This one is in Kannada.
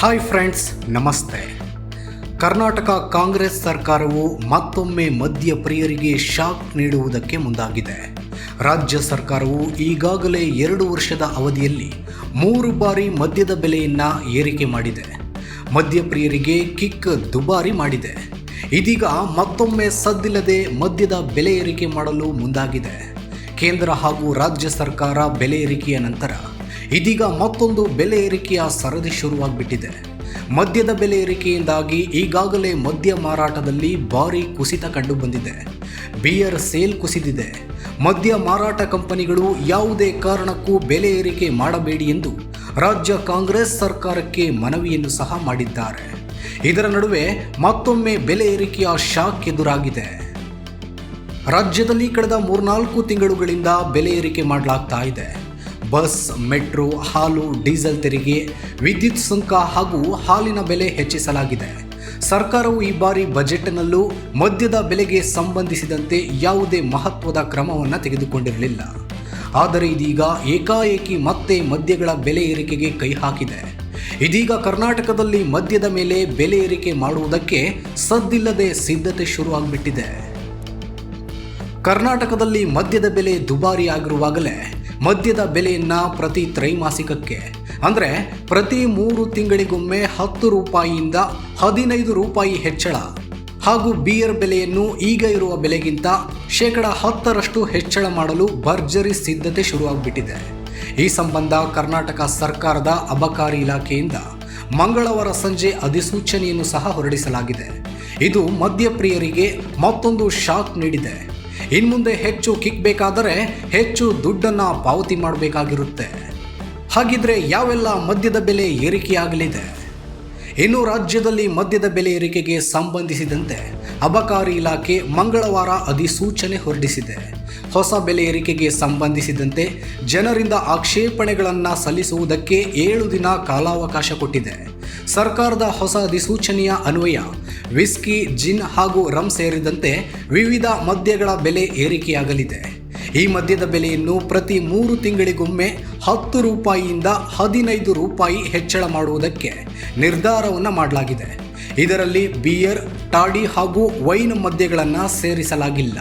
ಹಾಯ್ ಫ್ರೆಂಡ್ಸ್ ನಮಸ್ತೆ. ಕರ್ನಾಟಕ ಕಾಂಗ್ರೆಸ್ ಸರ್ಕಾರವು ಮತ್ತೊಮ್ಮೆ ಮದ್ಯ ಪ್ರಿಯರಿಗೆ ಶಾಕ್ ನೀಡುವುದಕ್ಕೆ ಮುಂದಾಗಿದೆ. ರಾಜ್ಯ ಸರ್ಕಾರವು ಈಗಾಗಲೇ ಎರಡು ವರ್ಷದ ಅವಧಿಯಲ್ಲಿ ಮೂರು ಬಾರಿ ಮದ್ಯದ ಬೆಲೆಯನ್ನು ಏರಿಕೆ ಮಾಡಿದೆ. ಮದ್ಯಪ್ರಿಯರಿಗೆ ಕಿಕ್ ದುಬಾರಿ ಮಾಡಿದೆ. ಇದೀಗ ಮತ್ತೊಮ್ಮೆ ಸದ್ದಿಲ್ಲದೆ ಮದ್ಯದ ಬೆಲೆ ಏರಿಕೆ ಮಾಡಲು ಮುಂದಾಗಿದೆ. ಕೇಂದ್ರ ಹಾಗೂ ರಾಜ್ಯ ಸರ್ಕಾರ ಬೆಲೆ ಏರಿಕೆಯ ನಂತರ ಇದೀಗ ಮತ್ತೊಂದು ಬೆಲೆ ಏರಿಕೆಯ ಸರದಿ ಶುರುವಾಗ್ಬಿಟ್ಟಿದೆ. ಮದ್ಯದ ಬೆಲೆ ಏರಿಕೆಯಿಂದಾಗಿ ಈಗಾಗಲೇ ಮದ್ಯ ಮಾರಾಟದಲ್ಲಿ ಭಾರಿ ಕುಸಿತ ಕಂಡು ಬಂದಿದೆ ಬಿಯರ್ ಸೇಲ್ ಕುಸಿದಿದೆ. ಮದ್ಯ ಮಾರಾಟ ಕಂಪನಿಗಳು ಯಾವುದೇ ಕಾರಣಕ್ಕೂ ಬೆಲೆ ಏರಿಕೆ ಮಾಡಬೇಡಿ ಎಂದು ರಾಜ್ಯ ಕಾಂಗ್ರೆಸ್ ಸರ್ಕಾರಕ್ಕೆ ಮನವಿಯನ್ನು ಸಹ ಮಾಡಿದ್ದಾರೆ. ಇದರ ನಡುವೆ ಮತ್ತೊಮ್ಮೆ ಬೆಲೆ ಏರಿಕೆಯ ಶಾಕ್ ಎದುರಾಗಿದೆ. ರಾಜ್ಯದಲ್ಲಿ ಕಳೆದ ಮೂರ್ನಾಲ್ಕು ತಿಂಗಳುಗಳಿಂದ ಬೆಲೆ ಏರಿಕೆ ಮಾಡಲಾಗ್ತಾ ಇದೆ. ಬಸ್, ಮೆಟ್ರೋ, ಹಾಲು, ಡೀಸೆಲ್ ತೆರಿಗೆ, ವಿದ್ಯುತ್ ಸುಂಕ ಹಾಗೂ ಹಾಲಿನ ಬೆಲೆ ಹೆಚ್ಚಿಸಲಾಗಿದೆ. ಸರ್ಕಾರವು ಈ ಬಾರಿ ಬಜೆಟ್ನಲ್ಲೂ ಮದ್ಯದ ಬೆಲೆಗೆ ಸಂಬಂಧಿಸಿದಂತೆ ಯಾವುದೇ ಮಹತ್ವದ ಕ್ರಮವನ್ನು ತೆಗೆದುಕೊಂಡಿರಲಿಲ್ಲ. ಆದರೆ ಇದೀಗ ಏಕಾಏಕಿ ಮತ್ತೆ ಮದ್ಯಗಳ ಬೆಲೆ ಏರಿಕೆಗೆ ಕೈ ಹಾಕಿದೆ. ಇದೀಗ ಕರ್ನಾಟಕದಲ್ಲಿ ಮದ್ಯದ ಮೇಲೆ ಬೆಲೆ ಏರಿಕೆ ಮಾಡುವುದಕ್ಕೆ ಸದ್ದಿಲ್ಲದೆ ಸಿದ್ಧತೆ ಶುರುವಾಗ್ಬಿಟ್ಟಿದೆ ಕರ್ನಾಟಕದಲ್ಲಿ ಮದ್ಯದ ಬೆಲೆ ದುಬಾರಿ ಆಗಿರುವಾಗಲೇ ಮದ್ಯದ ಬೆಲೆಯನ್ನ ಪ್ರತಿ ತ್ರೈಮಾಸಿಕಕ್ಕೆ, ಅಂದರೆ ಪ್ರತಿ ಮೂರು ತಿಂಗಳಿಗೊಮ್ಮೆ ಹತ್ತು ರೂಪಾಯಿಯಿಂದ ಹದಿನೈದು ರೂಪಾಯಿ ಹೆಚ್ಚಳ. ಹಾಗೂ ಬಿಯರ್ ಬೆಲೆಯನ್ನು ಈಗ ಇರುವ ಬೆಲೆಗಿಂತ ಶೇಕಡ ಹತ್ತರಷ್ಟು ಹೆಚ್ಚಳ ಮಾಡಲು ಭರ್ಜರಿ ಸಿದ್ಧತೆ ಶುರುವಾಗ್ಬಿಟ್ಟಿದೆ. ಈ ಸಂಬಂಧ ಕರ್ನಾಟಕ ಸರ್ಕಾರದ ಅಬಕಾರಿ ಇಲಾಖೆಯಿಂದ ಮಂಗಳವಾರ ಸಂಜೆ ಅಧಿಸೂಚನೆಯನ್ನು ಸಹ ಹೊರಡಿಸಲಾಗಿದೆ. ಇದು ಮದ್ಯಪ್ರಿಯರಿಗೆ ಮತ್ತೊಂದು ಶಾಕ್ ನೀಡಿದೆ. ಇನ್ಮುಂದೆ ಹೆಚ್ಚು ಕಿಕ್ ಬೇಕಾದರೆ ಹೆಚ್ಚು ದುಡ್ಡನ್ನು ಪಾವತಿ ಮಾಡಬೇಕಾಗಿರುತ್ತೆ. ಹಾಗಿದ್ರೆ ಯಾವೆಲ್ಲ ಮದ್ಯದ ಬೆಲೆ ಏರಿಕೆಯಾಗಲಿದೆ? ಇನ್ನು ರಾಜ್ಯದಲ್ಲಿ ಮದ್ಯದ ಬೆಲೆ ಏರಿಕೆಗೆ ಸಂಬಂಧಿಸಿದಂತೆ ಅಬಕಾರಿ ಇಲಾಖೆ ಮಂಗಳವಾರ ಅಧಿಸೂಚನೆ ಹೊರಡಿಸಿದೆ. ಹೊಸ ಬೆಲೆ ಏರಿಕೆಗೆ ಸಂಬಂಧಿಸಿದಂತೆ ಜನರಿಂದ ಆಕ್ಷೇಪಣೆಗಳನ್ನು ಸಲ್ಲಿಸುವುದಕ್ಕೆ ಏಳು ದಿನ ಕಾಲಾವಕಾಶ ಕೊಟ್ಟಿದೆ. ಸರ್ಕಾರದ ಹೊಸ ಅಧಿಸೂಚನೆಯ ಅನ್ವಯ, ವಿಸ್ಕಿ, ಜಿನ್ ಹಾಗೂ ರಮ್ ಸೇರಿದಂತೆ ವಿವಿಧ ಮದ್ಯಗಳ ಬೆಲೆ ಏರಿಕೆಯಾಗಲಿದೆ. ಈ ಮದ್ಯದ ಬೆಲೆಯನ್ನು ಪ್ರತಿ ಮೂರು ತಿಂಗಳಿಗೊಮ್ಮೆ ಹತ್ತು ರೂಪಾಯಿಯಿಂದ ಹದಿನೈದು ರೂಪಾಯಿ ಹೆಚ್ಚಳ ಮಾಡುವುದಕ್ಕೆ ನಿರ್ಧಾರವನ್ನು ಮಾಡಲಾಗಿದೆ. ಇದರಲ್ಲಿ ಬಿಯರ್, ಟಾಡಿ ಹಾಗೂ ವೈನ್ ಮದ್ಯಗಳನ್ನು ಸೇರಿಸಲಾಗಿಲ್ಲ.